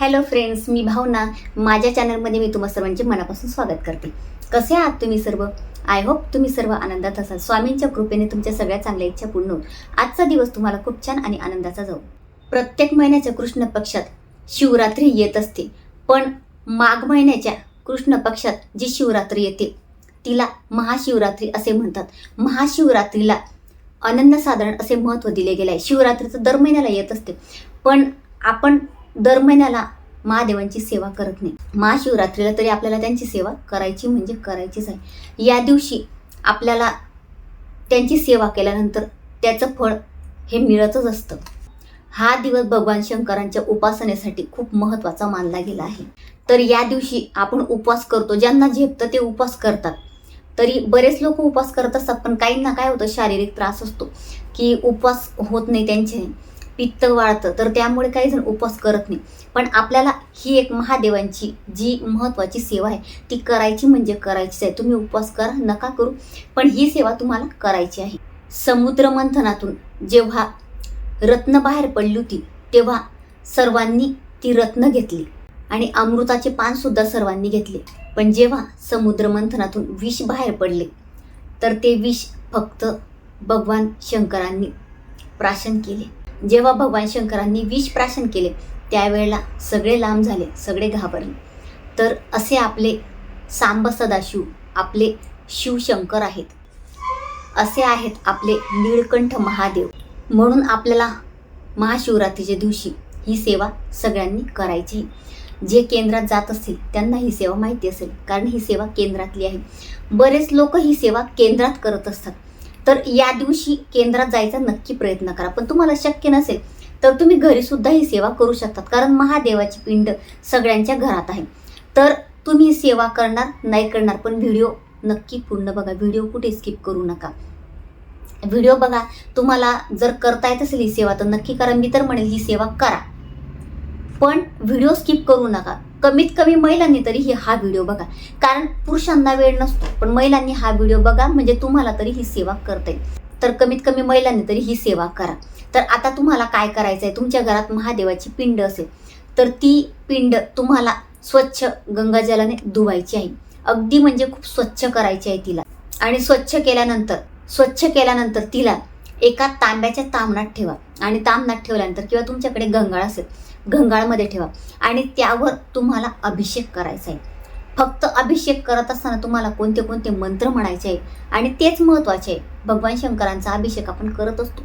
Hello friends मी भावना. माझ्या चॅनलमध्ये मी तुम्हा सर्वांचे मनापासून स्वागत करते. कसे आहात तुम्ही सर्व? आय होप तुम्ही सर्व आनंदात असाल. स्वामींच्या कृपेने तुमच्या सगळ्या चांगल्या इच्छा पूर्ण होत आजचा दिवस तुम्हाला खूप छान आणि आनंदाचा जाऊ. प्रत्येक महिन्याच्या कृष्ण पक्षात शिवरात्री येत असते. पण माघ महिन्याच्या कृष्ण पक्षात जी शिवरात्री येते तिला महाशिवरात्री असे म्हणतात. महाशिवरात्रीला अनन्यसाधारण असे महत्त्व दिले गेले आहे. शिवरात्रीचं दर महिन्याला येत असते. पण आपण दर महिन्याला महादेवांची सेवा करत नाही. महाशिवरात्रीला तरी आपल्याला त्यांची सेवा करायची म्हणजे करायचीच आहे. या दिवशी आपल्याला त्यांची सेवा केल्यानंतर त्याचं फळ हे मिळतच असतं. हा दिवस भगवान शंकरांच्या उपासनेसाठी खूप महत्त्वाचा मानला गेला आहे. तर या दिवशी आपण उपवास करतो. ज्यांना झेपतं ते उपवास करतात. तरी बरेच लोक उपवास करत असतात पण काहींना काय होतं शारीरिक त्रास असतो की उपवास होत नाही त्यांचे. पित्त वाढतं तर त्यामुळे काही जण उपवास करत नाही. पण आपल्याला ही एक महादेवांची जी महत्त्वाची सेवा आहे ती करायची म्हणजे करायचीच आहे. तुम्ही उपवास करा नका करू पण ही सेवा तुम्हाला करायची आहे. समुद्र मंथनातून जेव्हा रत्न बाहेर पडली होती तेव्हा सर्वांनी ती रत्न घेतली. आणि अमृताचे पान सुद्धा सर्वांनी घेतले. पण जेव्हा समुद्र मंथनातून विष बाहेर पडले तर ते विष फक्त भगवान शंकरांनी प्राशन केले. जेव्हा भगवान शंकरांनी विष प्राशन केले त्यावेळेला सगळे लांब झाले सगळे घाबरले. तर असे आपले सांब सदाशिव आपले शिवशंकर आहेत. असे आहेत आपले नीळकंठ महादेव. म्हणून आपल्याला महाशिवरात्रीच्या दिवशी ही सेवा सगळ्यांनी करायची. जे केंद्रात जात असतील त्यांना ही सेवा माहिती असेल कारण ही सेवा केंद्रातली आहे. बरेच लोक ही सेवा केंद्रात करत असतात. तर या दिवशी केंद्रात जायचा नक्की प्रयत्न करा. पण तुम्हाला शक्य नसेल तर तुम्ही घरी सुद्धा ही सेवा करू शकतात कारण महादेवाची पिंड सगळ्यांच्या घरात आहे. तर तुम्ही सेवा करणार नाही करणार पण व्हिडिओ नक्की पूर्ण बघा. व्हिडिओ कुठे स्किप करू नका. व्हिडिओ बघा तुम्हाला जर करता येत असेल ही सेवा तर नक्की करा. मी तर म्हणेल ही सेवा करा. पण व्हिडिओ स्किप करू नका. कमीत कमी महिलांनी तरी ही हा व्हिडिओ बघा. कारण पुरुषांना वेळ नसतो. पण महिलांनी हा व्हिडिओ बघा म्हणजे तुम्हाला तरी ही सेवा करता येईल. तर कमीत कमी महिलांनी तरी ही सेवा करा. तर आता तुम्हाला काय करायचं आहे तुमच्या घरात महादेवाची पिंड असेल. तर ती पिंड तुम्हाला स्वच्छ गंगाजलाने धुवायची आहे. अगदी म्हणजे खूप स्वच्छ करायची आहे तिला. आणि स्वच्छ केल्यानंतर स्वच्छ केल्यानंतर तिला एका तांब्याच्या तामणात ठेवा. आणि तामणात ठेवल्यानंतर किंवा तुमच्याकडे गंगाळ असेल गंगाळमध्ये ठेवा. आणि त्यावर तुम्हाला अभिषेक करायचा आहे फक्त अभिषेक करत असताना तुम्हाला कोणते कोणते मंत्र म्हणायचे? आहे आणि तेच महत्त्वाचे आहे भगवान शंकरांचा अभिषेक आपण करत असतो.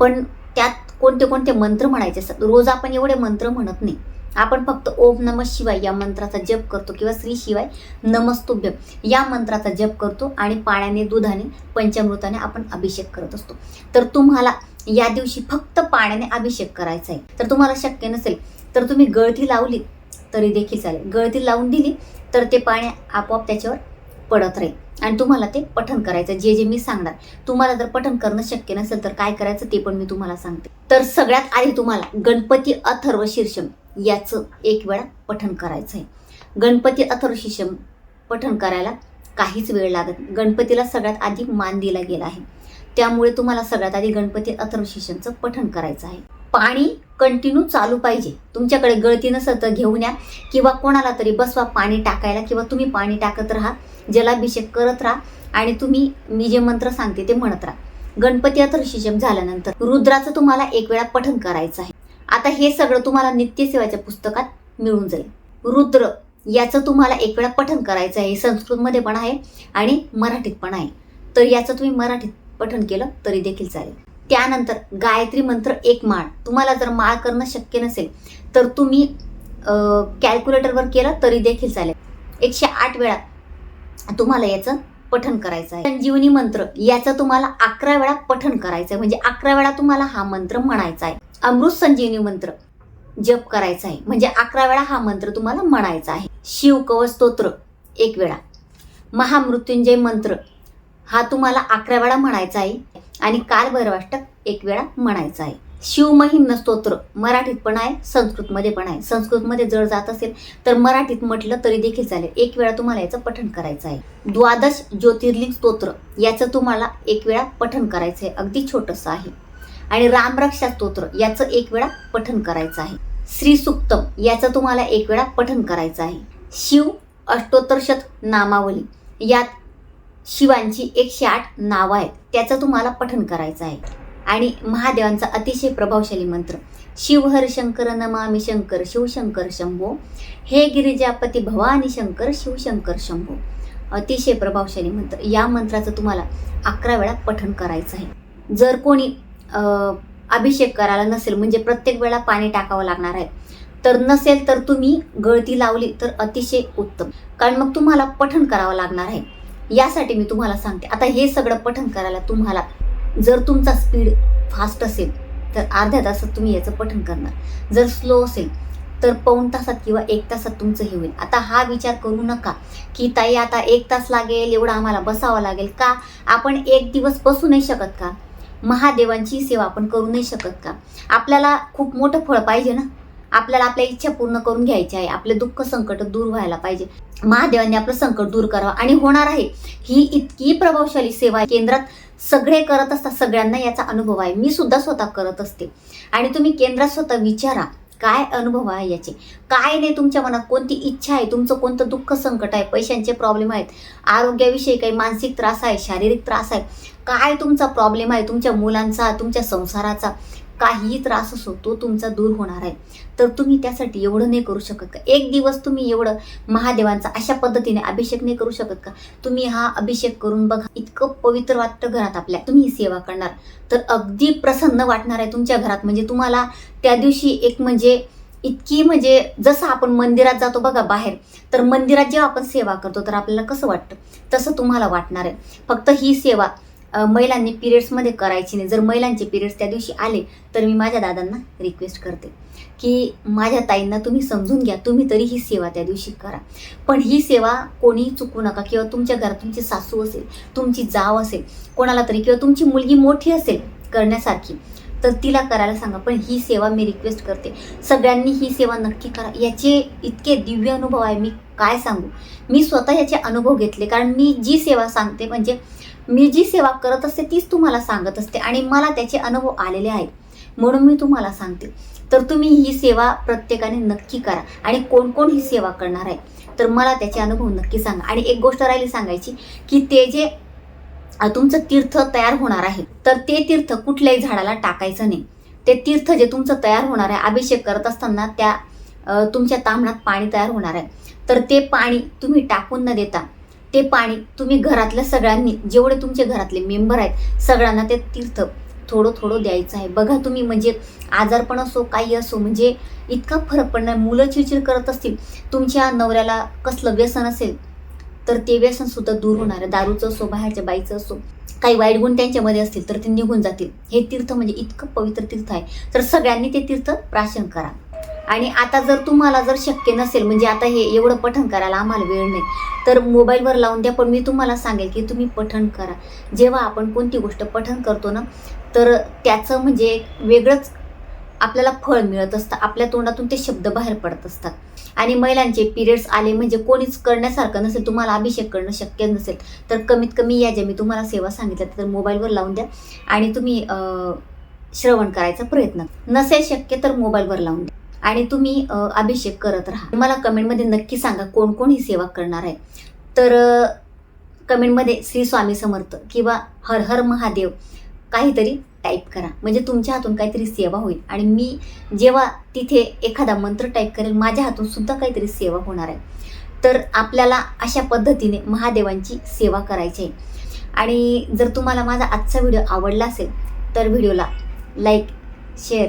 पण त्यात कोणते कोणते मंत्र म्हणायचे असतात? रोज आपण एवढे मंत्र म्हणत नाही. आपण फक्त ओम नम शिवाय या मंत्राचा जप करतो किंवा श्री शिवाय नमस्तुभ्य या मंत्राचा जप करतो आणि पाण्याने दुधाने पंचामृताने आपण अभिषेक करत असतो. तर तुम्हाला या दिवशी फक्त पाण्याने अभिषेक करायचा आहे. तर तुम्हाला शक्य नसेल तर तुम्ही गळती लावली तरी देखील चालेल. गळती लावून दिली तर ते पाणी आपोआप त्याच्यावर पडत राहील. आणि तुम्हाला ते पठण करायचं जे जे मी सांगणार तुम्हाला जर पठण करणं शक्य नसेल तर काय करायचं ते पण मी तुम्हाला सांगते. तर सगळ्यात आधी तुम्हाला गणपती अथर्व शीर्षम याचं एक वेळा पठण करायचं आहे. गणपती अथर्व शीर्षम पठण करायला काहीच वेळ लागत नाही. गणपतीला सगळ्यात आधी मान दिला गेला आहे. त्यामुळे तुम्हाला सगळ्यात आधी गणपती अथर्व पठण करायचं आहे. पाणी कंटिन्यू चालू पाहिजे. तुमच्याकडे गळती नसेल तर घेऊन या. किंवा कोणाला तरी बसवा पाणी टाकायला किंवा तुम्ही पाणी टाकत राहा. जलाभिषेक करत राहा. आणि तुम्ही मी जे मंत्र सांगते ते म्हणत राहा. गणपती अथर्वशीषम झाल्यानंतर रुद्राचं तुम्हाला एक वेळा पठण करायचं आहे. आता हे सगळं तुम्हाला नित्यसेवाच्या पुस्तकात मिळून जाईल. रुद्र याचं तुम्हाला एक वेळा पठण करायचं आहे. संस्कृतमध्ये पण आहे आणि मराठीत पण आहे. तर याचं तुम्ही मराठीत पठण केलं तरी देखील चालेल. त्यानंतर गायत्री मंत्र एक माळ. तुम्हाला जर माळ करणं शक्य नसेल तर तुम्ही कॅल्क्युलेटरवर केलं तरी देखील चालेल. एकशे आठ वेळा तुम्हाला याचं पठण करायचं आहे. संजीवनी मंत्र याचं तुम्हाला अकरा वेळा पठण करायचं आहे. म्हणजे अकरा वेळा तुम्हाला हा मंत्र म्हणायचा आहे. अमृत संजीवनी मंत्र जप करायचा आहे. म्हणजे अकरा वेळा हा मंत्र तुम्हाला म्हणायचा आहे. शिव कवच स्तोत्र एक वेळा. महामृत्युंजय मंत्र हा तुम्हाला अकरा वेळा म्हणायचा आहे आणि काल भैरवाष्टक एक वेळा म्हणायचा आहे. शिवमहिम्न स्तोत्र मराठीत पण आहे संस्कृतमध्ये पण आहे. संस्कृतमध्ये जर जात असेल तर मराठीत म्हटलं तरी देखील चालेल. एक वेळा तुम्हाला याचं पठण करायचं आहे. द्वादश ज्योतिर्लिंग स्तोत्र याचं तुम्हाला एक वेळा पठण करायचं आहे. अगदी छोटंसं आहे. आणि रामरक्षा स्तोत्र याचं एक वेळा पठण करायचं आहे. श्री सुक्तम याचं तुम्हाला एक वेळा पठण करायचं आहे. शिव अष्टोत्तरशत नामावली यात शिवांची एकशे आठ नावं आहेत. त्याचं तुम्हाला पठन करायचं आहे. आणि महादेवांचा अतिशय प्रभावशाली मंत्र. शिवहर शंकर नमामी शंकर शिवशंकर शंभो. हे गिरिजापती भवानी शंकर शिवशंकर शंभो. अतिशय प्रभावशाली मंत्र. या मंत्राचं तुम्हाला अकरा वेळा पठण करायचं आहे. जर कोणी अभिषेक करायला नसेल म्हणजे प्रत्येक वेळा पाणी टाकावं लागणार आहे तर नसेल तर तुम्ही गळती लावली तर अतिशय उत्तम. कारण मग तुम्हाला पठण करावं लागणार आहे. यासाठी मी तुम्हाला सांगते. आता हे सगळं पठण करायला तुम्हाला जर तुमचा स्पीड फास्ट असेल तर अर्ध्या तासात तुम्ही याचं पठन करणार. जर स्लो असेल तर पाऊण तासात किंवा एक तासात तुमचं हे होईल. आता हा विचार करू नका की ताई आता एक तास लागेल एवढं आम्हाला बसावं लागेल का? आपण एक दिवस बसू नाही शकत का? महादेवांची सेवा आपण करू नाही शकत का? आपल्याला खूप मोठं फळ पाहिजे ना? आपल्याला आपल्या इच्छा पूर्ण करून घ्यायची आहे. आपले दुःख संकट दूर व्हायला पाहिजे. महादेवांनी आपलं संकट दूर करावं. आणि होणार आहे. ही इतकी प्रभावशाली सेवा आहे. केंद्रात सगळे करत असतात. सगळ्यांना याचा अनुभव आहे. मी सुद्धा स्वतः करत असते. आणि तुम्ही केंद्रात स्वतः विचारा काय अनुभव आहे याचे? काय नाही तुमच्या मनात? कोणती इच्छा आहे? तुमचं कोणतं दुःख संकट आहे? पैशांचे प्रॉब्लेम आहेत. आरोग्याविषयी काही मानसिक त्रास आहे? शारीरिक त्रास आहे? काय तुमचा प्रॉब्लेम आहे? तुमच्या मुलांचा तुमच्या संसाराचा? काहीही त्रास असो तो तुमचा दूर होणार आहे. तर तुम्ही त्यासाठी एवढं नाही करू शकत का? एक दिवस तुम्ही एवढं महादेवांचा अशा पद्धतीने अभिषेक नाही करू शकत का? तुम्ही हा अभिषेक करून बघा इतकं पवित्र वाटतं घरात आपल्या. तुम्ही ही सेवा करणार. तर अगदी प्रसन्न वाटणार आहे तुमच्या घरात. म्हणजे तुम्हाला त्या दिवशी एक म्हणजे इतकी म्हणजे जसं आपण मंदिरात जातो बघा बाहेर तर मंदिरात जेव्हा आपण सेवा करतो तर आपल्याला कसं वाटतं? तसं तुम्हाला वाटणार आहे. फक्त ही सेवा महिलांनी पिरियड्समध्ये करायची नाही. जर महिलांचे पिरियड्स त्या दिवशी आले तर मी माझ्या दादांना रिक्वेस्ट करते की माझ्या ताईंना तुम्ही समजून घ्या तुम्ही तरी ही सेवा त्या दिवशी करा. पण ही सेवा कोणीही चुकू नका किंवा तुमच्या घरात तुमची सासू असेल तुमची जाव असेल कोणाला तरी किंवा तुमची मुलगी मोठी असेल करण्यासारखी तर तिला करायला सांगा. पण ही सेवा मी रिक्वेस्ट करते. सगळ्यांनी ही सेवा नक्की करा. याचे इतके दिव्य अनुभव आहे मी काय सांगू? मी स्वतः याचे अनुभव घेतले. कारण मी जी सेवा सांगते म्हणजे मी जी सेवा करत असते तीच तुम्हाला सांगत असते आणि मला त्याचे अनुभव आलेले आहेत. म्हणून मी तुम्हाला सांगते. तर तुम्ही ही सेवा प्रत्येकाने नक्की करा आणि कोण कोण ही सेवा करणार आहे तर मला त्याचे अनुभव नक्की सांगा. आणि एक गोष्ट राहिली सांगायची की ते जे तुमचं तीर्थ तयार होणार आहे तर ते तीर्थ कुठल्याही झाडाला टाकायचं नाही. ते तीर्थ जे तुमचं तयार होणार आहे अभिषेक करत असताना त्या तुमच्या तांबणात पाणी तयार होणार आहे. तर ते पाणी तुम्ही टाकून न देता ते पाणी तुम्ही घरातल्या सगळ्यांनी जेवढे तुमचे घरातले मेंबर आहेत सगळ्यांना ते तीर्थ थोडं थोडं द्यायचं आहे. बघा तुम्ही म्हणजे आजारपण असो काही असो म्हणजे इतका फरक पडणार. मुलं चिडचिड करत असतील तुमच्या नवऱ्याला कसलं व्यसन असेल तर ते व्यसन सुद्धा दूर होणार आहे. दारूचं असो बाहेरच्या बाईचं असो काही वाईट गुण त्यांच्यामध्ये असतील तर ते निघून जातील. हे तीर्थ म्हणजे इतकं पवित्र तीर्थ आहे. तर सगळ्यांनी ते तीर्थ प्राशन करा. आणि आता जर तुम्हाला जर शक्य नसेल म्हणजे आता हे एवढं पठण करायला आम्हाला वेळ नाही तर मोबाईलवर लावून द्या पण मी तुम्हाला सांगेल की तुम्ही पठण करा. जेव्हा आपण कोणती गोष्ट पठण करतो ना तर त्याचं म्हणजे वेगळंच आपल्याला फळ मिळत असतं. आपल्या तोंडातून ते शब्द बाहेर पडत असतात. आणि महिलांचे पिरियड्स आले म्हणजे कोणीच करण्यासारखं नसेल तुम्हाला अभिषेक करणं शक्य नसेल तर कमीत कमी या ज्या मी तुम्हाला सेवा सांगितल्या तर मोबाईलवर लावून द्या आणि तुम्ही श्रवण करायचा प्रयत्न नसेल शक्य तर मोबाईलवर लावून द्या. आणि तुम्ही अभिषेक करत राहा. मला कमेंटमध्ये नक्की सांगा कोण कोण ही सेवा करणार आहे. तर कमेंटमध्ये श्री स्वामी समर्थ किंवा हर हर महादेव काहीतरी टाईप करा. म्हणजे तुमच्या हातून काहीतरी सेवा होईल. आणि मी जेव्हा तिथे एखादा मंत्र टाईप करेल माझ्या हातून सुद्धा काहीतरी सेवा होणार आहे. तर आपल्याला अशा पद्धतीने महादेवांची सेवा करायची आहे. आणि जर तुम्हाला माझा आजचा व्हिडिओ आवडला असेल तर व्हिडिओला लाईक शेअर